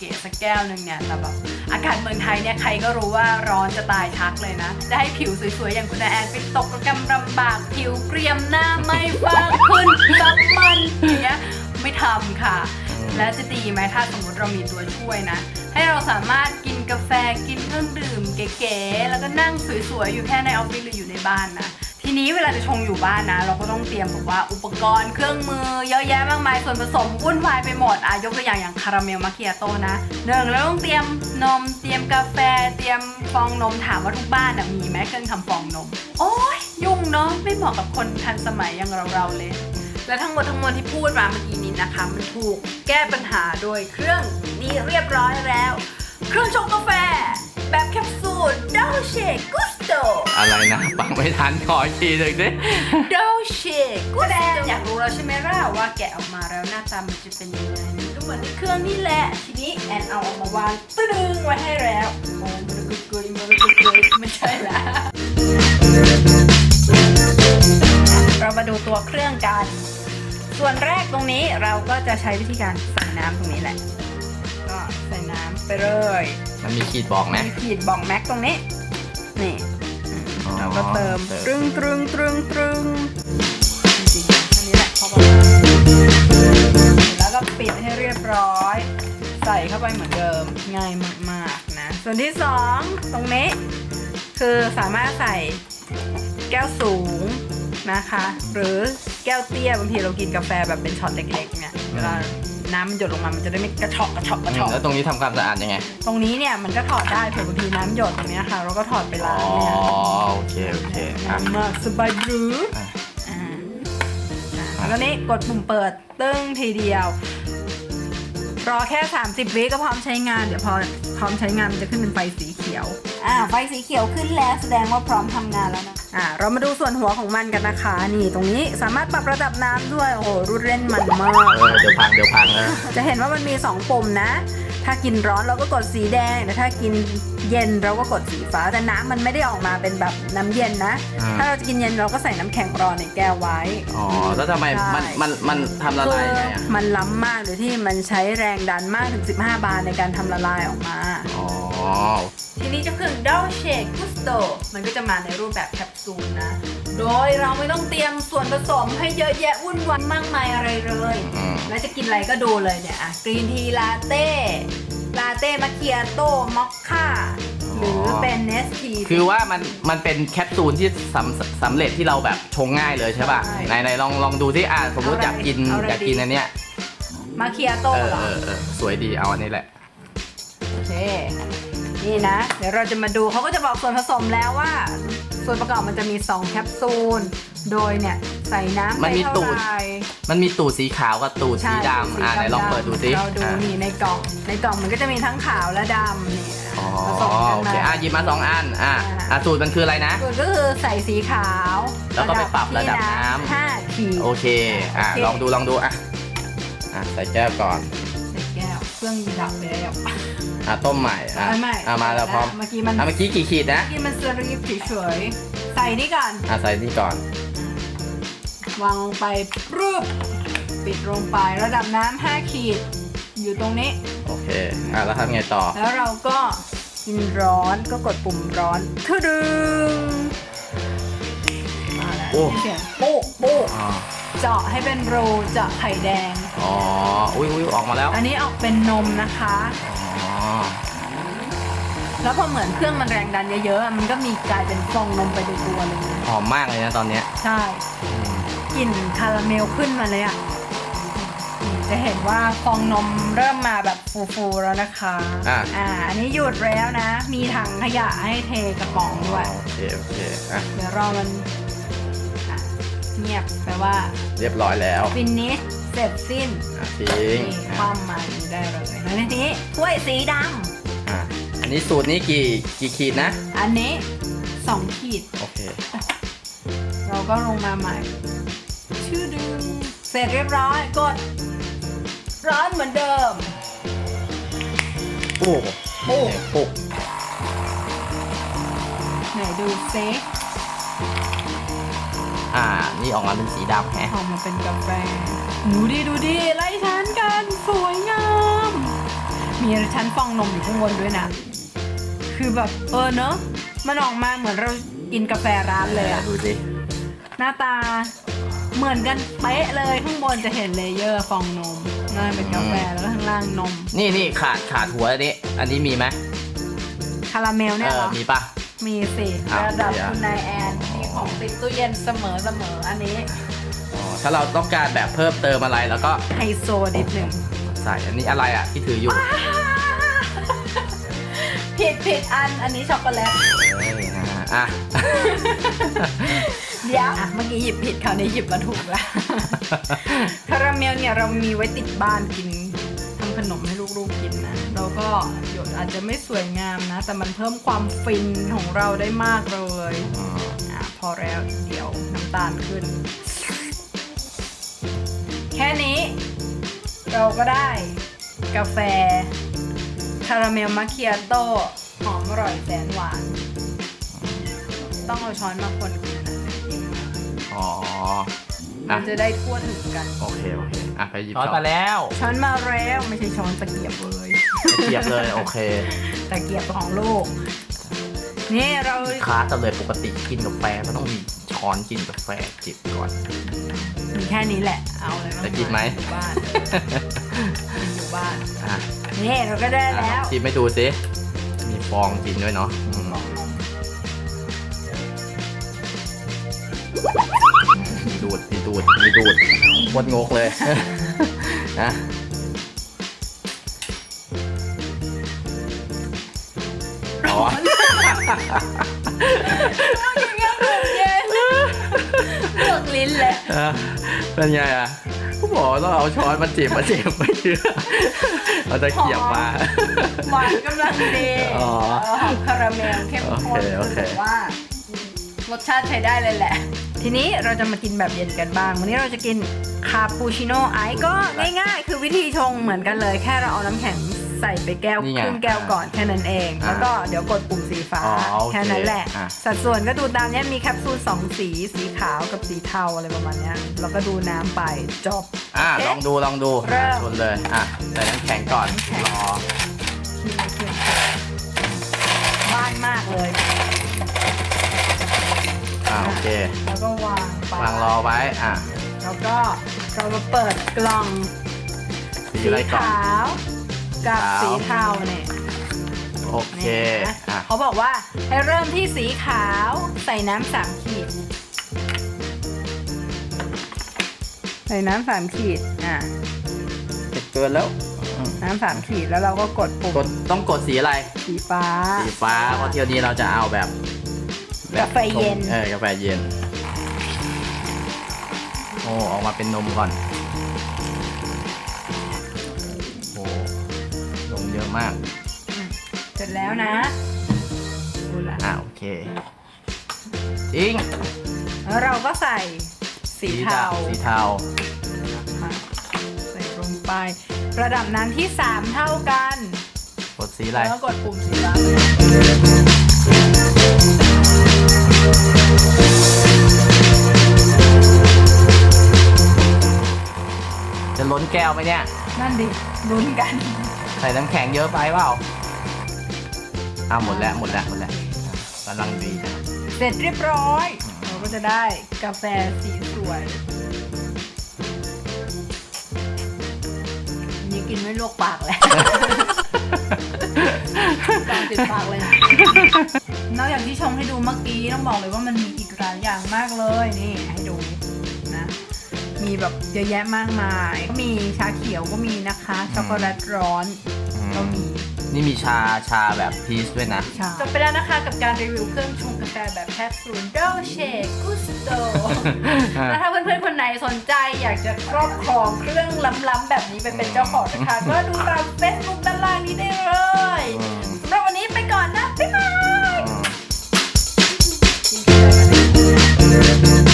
ก๋ๆสักแก้วหนึ่งเนี่ยแต่แบบอากาศเมืองไทยเนี่ยใครก็รู้ว่าร้อนจะตายชักเลยนะจะให้ผิวสวยๆอย่างคุณแอนไปตกระกำลำบากผิวเกรียมหน้าไม่ฟ้าขึ้นซับมันอย่างเงี้ยไม่ทำค่ะ แล้วจะดีไหมถ้าสมมติเรามีตัวช่วยนะ ให้เราสามารถกินกาแฟกินเครื่องดื่มเก๋ๆแล้วก็นั่งสวยๆอยู่แค่ในออฟฟิศหรืออยู่ในบ้านนะ ทีนี้เวลาจะชงอยู่บ้านนะ เราก็ต้องเตรียมแบบว่าอุปกรณ์เครื่องมือเยอะแยะมากมายส่วนผสมวุ่นวายไปหมดอะยกตัวอย่างอย่างคาราเมลมาเคียโต้นะหนึ่งเราต้องเตรียมนม เตรียมกาแฟ เตรียมฟองนมถามว่าทุกบ้านนะมีไหมเครื่องทำฟองนม โอ้ยยุ่งเนาะไม่เหมาะกับคนทันสมัยอย่างเราๆเลย และทั้งหมดทั้งมวลที่พูดมาเมื่อกี้นี้นะคะ มันถูกแก้ปัญหาโดยเครื่องนี้เรียบร้อยแล้ว เครื่องชงกาแฟ แบบแคปซูลดอลเชกุ โตอะไรนะฟังไม่ทันขออีกทีหนึ่งดิดอลเชกุสโตอยากรู้แล้วใช่ไหมล่ะว่าแกะออกมาแล้วหน้าตามันจะเป็นยังไงมันก็เหมือนในเครื่องนี่แหละ ทีนี้แอนเอาออกมาวางตึ้งไว้ให้แล้วโอ้มันกุยกุยมันกุยกุยไม่ใช่ละเรามาดูตัวเครื่องกัน ส่วนแรกตรงนี้เราก็จะใช้วิธีการใส่น้ำตรงนี้แหละ ก็ใส่น้ำไปเลยมันมีขีดบอกไหมมีขีดบ่องแม็กตรงนี้นี่ อืมอ๋อเราก็เติมเติมตรึงตรึงตรึงตรึงจริงๆแค่นี้แหละพอประมาณแล้วก็ปิดให้เรียบร้อย ใส่เข้าไปเหมือนเดิมง่ายมากๆนะ ส่วนที่สองตรงนี้ คือสามารถใส่แก้วสูงนะคะ หรือแก้วเตี้ยบางทีเรากินกาแฟแบบเป็นช็อตเล็กๆเนี่ยเวลา น้ำมันหยดลงมามันจะได้ไม่กระเชอกกระเชอกกระเชอกแล้วตรงนี้ทำความสะอาดยังไง ตรงนี้เนี่ยมันก็ถอดได้เผื่อบางทีน้ำหยดตรงเนี้ยค่ะ เราก็ถอดไปอ๋อล้างเนี่ยโอเคโอเคอะง่ายมากสบายหรืออะอ่าอ่าแล้วก็นี่กดปุ่มเปิดตึ้งทีเดียว รอแค่ 30 วิก็พร้อมใช้งาน เดี๋ยวพอพร้อมใช้งานมันจะขึ้นเป็นไฟสีเขียว อ่า ไฟสีเขียวขึ้นแล้วแสดงว่าพร้อมทำงานแล้วนะ อ่า เรามาดูส่วนหัวของมันกันนะคะ นี่ตรงนี้สามารถปรับระดับน้ำด้วย โอ้โหรูดเล่นมันมาก เออเดี๋ยวพังเดี๋ยวพังนะจะเห็นว่ามันมี 2 ปุ่มนะ ถ้ากินร้อนเราก็กดสีแดงแต่ถ้ากินเย็นเราก็กดสีฟ้า แต่น้ำมันไม่ได้ออกมาเป็นแบบน้ำเย็นนะ อ่า ถ้าเราจะกินเย็นเราก็ใส่น้ำแข็งรอในแก้วไว้ อ๋อแล้วทำไมใช่ มันมันมันทำละลายยังไงอะมันล้ำมากโดยที่มันใช้แรงดันมากถึง 15 บาร์ในการทำละลายออกมา อ๋อทีนี้เจะเครื่อง Dolce Gusto มันก็จะมาในรูปแบบแคปซูลนะ โดยเราไม่ต้องเตรียมส่วนผสมให้เยอะแยะวุ่นวายมากมายอะไรเลย อืม แล้วจะกินอะไรก็ดูเลยเนี่ยอะกรีนทีลาเต้ ลาเต้มาเคียโต้ มอคค่า หรือเป็นเนสที คือว่ามันมันเป็นแคปซูลที่สำสำเร็จที่เราแบบชงง่ายเลยใช่ป่ะใช่ไหนไหนลองลองดูที่อะสมมติเอาอะไรอยากกินเอาอะไรอยากกินอันเนี้ยมาเคียโต้เออเหรอเออเออสวยดีเอาอันนี้แหละ โอเค นี่นะ เดี๋ยวเราจะมาดูเขาก็จะบอกส่วนผสมแล้วว่า ส่วนประกอบมันจะมี 2 แคปซูล โดยเนี่ยใส่น้ำไปมันมีเท่าตูด ไหร่มันมีตูดสีขาวกับตูดสีใช่ดำอะไหนลองเปิดดูสิเราดูอะนี่ในกล่อง ในกล่องมันก็จะมีทั้งขาวและดำนี่อ๋อผสมกันโอมาเคอะหยิบมาสองอันอะอะสูตรมันคืออะไรนะ ส่วนก็คือใส่สีขาวแล้วก็ไปปรับระดับน้ำห้าขีด โอเคอะโอเค ลองดูลองดูอะอะใส่แก้วก่อน ใส่แก้วเครื่องดับไปแล้ว อะต้มใหม่อะไม่ไม่อะมาแล้วพร้อมเมื่อกี้มันอะเมื่อกี้กี่ขีดนะเมื่อกี้มันสลีปเฉยๆใส่นี่ก่อน อะใส่นี่ก่อน วางลงไปรูปปิดลงไประดับน้ำ5ขีด อยู่ตรงนี้ โอเคอะแล้วทำไงต่อ แล้วเราก็กินร้อนก็กดปุ่มร้อนทึดึงมาแล้วโอ้ เสียงปุ๊กปุ๊กอ๋อเจาะให้เป็นรูเจาะไข่แดง อ๋ออุ้ยอุ้ยออกมาแล้วอันนี้ออกเป็นนมนะคะอ๋อ แล้วพอเหมือนเครื่องมันแรงดันเยอะๆอะมันก็มีกลายเป็นฟองนมไปในตัวเลย หอมมากเลยนะตอนเนี้ยใช่อืมกลิ่นคาราเมลขึ้นมาเลยอะนี่จะเห็นว่าฟองนมเริ่มมาแบบฟูๆแล้วนะคะอะ อ่าอันนี้หยุดแล้วนะ มีถังขยะให้เทกระป๋องด้วย โอเคโอเคอะเดี๋ยวรอมันอะเงียบแปลว่าเรียบร้อยแล้ว finish เสร็จสิ้นอะทิ้งนี่อะความมาอย่างนี้ได้เลยแล้วทีนี้ถ้วยสีดอะอันนี้สูตรนี้กี่กี่ขีดนะำอันนี้สองขีด โอเค เราก็ลงมาใหม่ ชื่อดึง เสร็จเรียบร้อย กด ร้อนเหมือนเดิมโอ้โอ้ปุ๊บไหนดูเซ อ่า นี่ออกมาเป็นสีดำแฮะออกมาเป็นกาแฟดูดิดูดิไล่ชั้นกันสวยงาม มีชั้นฟองนมอยู่ข้างบนด้วยนะ คือแบบเออเนอะมันออกมาเหมือนเรากินกาแฟร้านเลยอะดูสิหน้าตาเหมือนกันเป๊ะเลยข้างบนจะเห็นเลเยอร์ฟองนมข้างล่างเป็นกาแฟแล้วก็ข้างล่างนม นี่นี่ขาดขาดหัวอันนี้ อันนี้มีไหมคาราเมลเอเนี่ยเหรออมีปะมีสิอ้าวระดับเดี๋ยวคุณนายแอนมี ของติดตู้เย็นเสมอเสมออันนี้อ๋อถ้าเราต้องการแบบเพิ่มเติมอะไรแล้วก็ไฮโซนิดหนึ่งใส่อันนี้อะไรอะที่ถืออยู่ผิดผิดอันอันนี้ช็อกโกแลตเอ้ยนะฮะอะ เดี๋ยวอะเมื่อกี้หยิบผิดคราวนี้หยิบมาถูกแล้วคาราเมลเนี่ยเรามีไว้ติดบ้านกินทำขนมให้ลูกๆกินนะเราก็หยดอาจจะไม่สวยงามนะ แต่มันเพิ่มความฟินของเราได้มากเลยอืมอะ พอแล้วเดี๋ยวน้ำตาลขึ้น แค่นี้ เราก็ได้ กาแฟ คาราเมลมาคิอาโต้หอมอร่อยแสนหวาน ต้องเอาช้อนมาคนกินนะจะกินมาอ๋อมัอะนจะได้ทั่วถึงกัน โอเค โอเค อะไปหยิบช้อนมาแล้วช้อนมาแล้วไม่ใช่ช้อนตะเกียบเลยเทียบเลย โอเค ตะเกียบของลูก นี่เราคลาสกันเลยปกติกินกาแฟก็ต้องมีช้อนกินกาแฟจิบก่อน มีแค่นี้แหละ เอาเลยจะกินไหมอยู่บ้านกินอยู่บ้านอะนี่เราก็ได้อะแล้วชิมให้ดูสิมีฟองกินด้วยเนาะอืมมีดูดมีดูดมีดูดโคตรงกเลยนะ เย็นเลือกลิ้นเลยเออเป็นไงอะก็บอกว่าต้องเอาช้อนมาจิบมาจิบไม่เชื่อเราจะเขียบมา หวานกำลังดีอ๋อเหอมคาราเมลเข้มข้นโอเคโอเคถือว่ารสชาติใช้ได้เลยแหละ ทีนี้เราจะมากินแบบเย็นกันบ้าง วันนี้เราจะกินคาปูชิโน่ไอซ์ก็ง่ายๆ คือวิธีชงเหมือนกันเลย แค่เราเอาน้ำแข็ง ใส่ไปแก้วนี่ไงครึ่งแก้วก่อนแค่นั้นเอง อ่าแล้วก็เดี๋ยวกดปุ่มสีฟ้า อ๋อโอเคแค่นั้นแหละ อะ สัดส่วนก็ดูตามเนี้ยมีแคปซูลสองสีสีขาวกับสีเทาอะไรประมาณเนี้ยแล้วก็ดูน้ำไปจบ อะโอเคลองดูลองดูเริ่ม ชนเลยอะใส่น้ำแข็งก่อนรอทีละเทียนบ้านมากเลย อะโอเคแล้วก็วางไปวางรอไว้อะแล้วก็เรามาเปิดกล่องสีสีอะไรก่อนขาว กับขาวสีเทาเนี่ยโอเคนี่นะอะเขาบอกว่าให้เริ่มที่สีขาวใส่น้ำสามขีด ใส่น้ำสามขีดอะเผ็ดเกินแล้วอืมน้ำสามขีดแล้วเราก็กดปุ่มกดต้องกดสีอะไร สีฟ้า สีฟ้าเพราะเที่ยวนี้เราจะเอาแบบแบบกาแฟเย็น เออกาแฟเย็น โอ้ออกมาเป็นนมก่อน เยอะมากเสร็จแล้วนะดูละอะโอเคจริงแล้วเราก็ใส่สีเทาสีเทามาใส่ลงไประดับน้ำที่ 3 เท่ากัน กดสีอะไรแล้วก็กดปุ่มสีฟ้าจะล้นแก้วไหมเนี่ย นั่นดิ ลุ้นกัน ใส่น้ำแข็งเยอะไปเปล่าอ้าวหมดแล้วหมดแล้วหมดแล้วกำลังดีนะเสร็จเรียบร้อย เราก็จะได้กาแฟสีสวยนี่กินไม่ลวกปากแล้วปากติดปากเลย นอกจากที่ชงให้ดูเมื่อกี้ต้องบอกเลยว่ามันมีอีกหลายอย่างมากเลยนี่ให้ดูนะ มีแบบเยอะแยะมากมาย ก็มีชาเขียวก็มีนะคะ ช็อกโกแลตร้อนก็มี นี่มีชาชาแบบพีชด้วยนะจบไปแล้วนะคะกับการรีวิวเครื่องชงกาแฟแบบแคปซูลโดเชกุสโตแล้วถ้าเพื่อนๆคนไหนสนใจอยากจะครอบครองเครื่องล้ำๆแบบนี้ไปเป็นเจ้าของนะคะ ก็ดูตามเฟซบุ๊กด้านล่างนี้ได้เลยสำหรับวันนี้ไปก่อนนะบ๊ายบาย